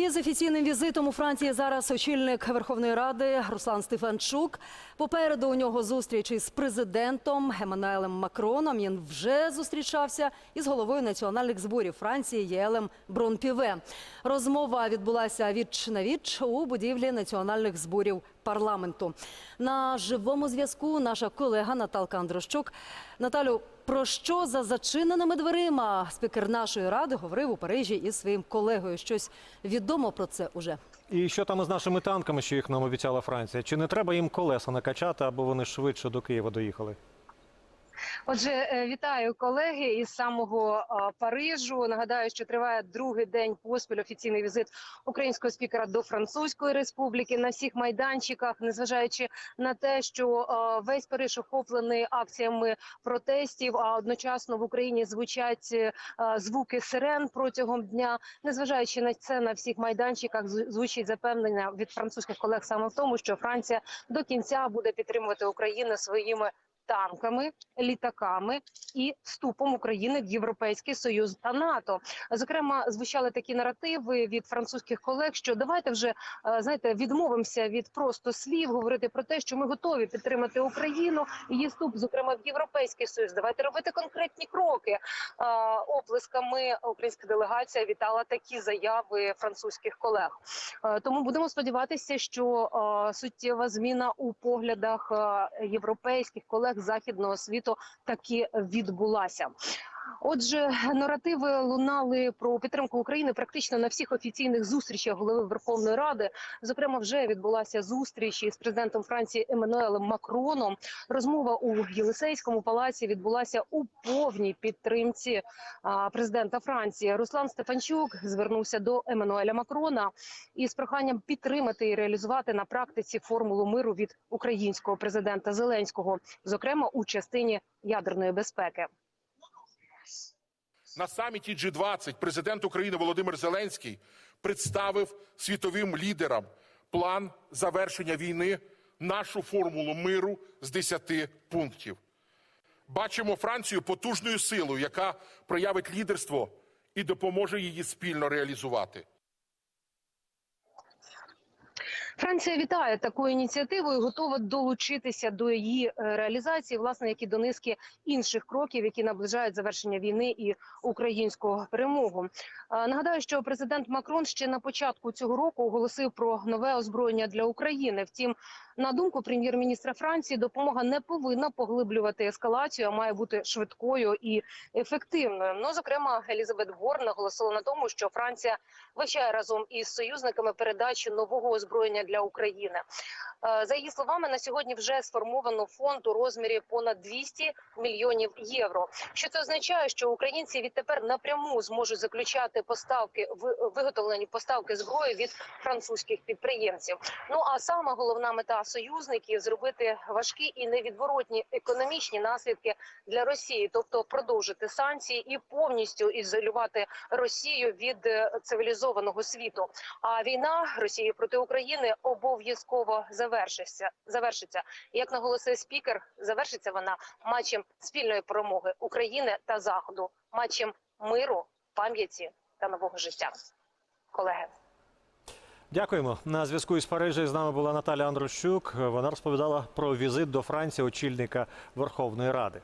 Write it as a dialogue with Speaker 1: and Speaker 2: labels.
Speaker 1: І з офіційним візитом у Франції зараз очільник Верховної Ради Руслан Стефанчук. Попереду у нього зустріч із президентом Еммануелем Макроном. Він вже зустрічався із головою національних зборів Франції Єлем Бронпіве. Розмова відбулася віч на віч у будівлі національних зборів парламенту. На живому зв'язку наша колега Наталка Андрощук. Наталю, про що за зачиненими дверима спікер нашої ради говорив у Парижі із своїм колегою? Щось відомо про це уже?
Speaker 2: І що там із нашими танками, що їх нам обіцяла Франція? Чи не треба їм колеса накачати, аби вони швидше до Києва доїхали?
Speaker 3: Отже, е, вітаю колеги із самого Парижу. Нагадаю, що триває другий день поспіль офіційний візит українського спікера до Французької республіки на всіх майданчиках, незважаючи на те, що весь Париж охоплений акціями протестів, а одночасно в Україні звучать е, звуки сирен протягом дня. Незважаючи на це, на всіх майданчиках звучить запевнення від французьких колег саме в тому, що Франція до кінця буде підтримувати Україну своїми танками, літаками і вступом України в Європейський Союз та НАТО. Зокрема, звучали такі наративи від французьких колег, що давайте вже е, знаєте, відмовимося від просто слів, говорити про те, що ми готові підтримати Україну її вступ, зокрема в Європейський Союз. Давайте робити конкретні кроки. Е, Оплесками українська делегація вітала такі заяви французьких колег. Е, Тому будемо сподіватися, що суттєва зміна у поглядах європейських колег західного світу таки відбулася. Отже, наративи лунали про підтримку України практично на всіх офіційних зустрічах голови Верховної Ради. Зокрема, вже відбулася зустріч із президентом Франції Еммануелем Макроном. Розмова у Єлисейському палаці відбулася у повній підтримці президента Франції. Руслан Стефанчук звернувся до Еммануеля Макрона із проханням підтримати і реалізувати на практиці формулу миру від українського президента Зеленського, зокрема у частині ядерної безпеки.
Speaker 4: На саміті G20 президент України Володимир Зеленський представив світовим лідерам план завершення війни, нашу формулу миру з 10 пунктів. Бачимо Францію потужною силою, яка проявить лідерство і допоможе її спільно реалізувати.
Speaker 3: Франція вітає таку ініціативу і готова долучитися до її е, реалізації, власне, як і до низки інших кроків, які наближають завершення війни і українську перемогу. Нагадаю, що президент Макрон ще на початку цього року оголосив про нове озброєння для України. Втім, на думку прем'єр-міністра Франції, допомога не повинна поглиблювати ескалацію, а має бути швидкою і ефективною. Ну, зокрема, Елізабет Борн наголосила на тому, що Франція вивчає разом із союзниками передачу нового озброєння для України. Е, За її словами, на сьогодні вже сформовано фонд у розмірі понад 200 мільйонів євро. Що це означає, що українці відтепер напряму зможуть заключати поставки виготовлені поставки зброї від французьких підприємців. Ну а саме головна мета союзників зробити важкі і невідворотні економічні наслідки для Росії, тобто продовжити санкції і повністю ізолювати Росію від е, цивілізованого світу. А війна Росії проти України обов'язково завершиться. Завершиться, як наголосив спікер, завершиться вона матчем спільної перемоги України та Заходу, матчем миру, пам'яті та нового життя. Колеги.
Speaker 2: Дякуємо. На зв'язку із Парижа з нами була Наталя Андрощук. Вона розповідала про візит до Франції очільника Верховної Ради.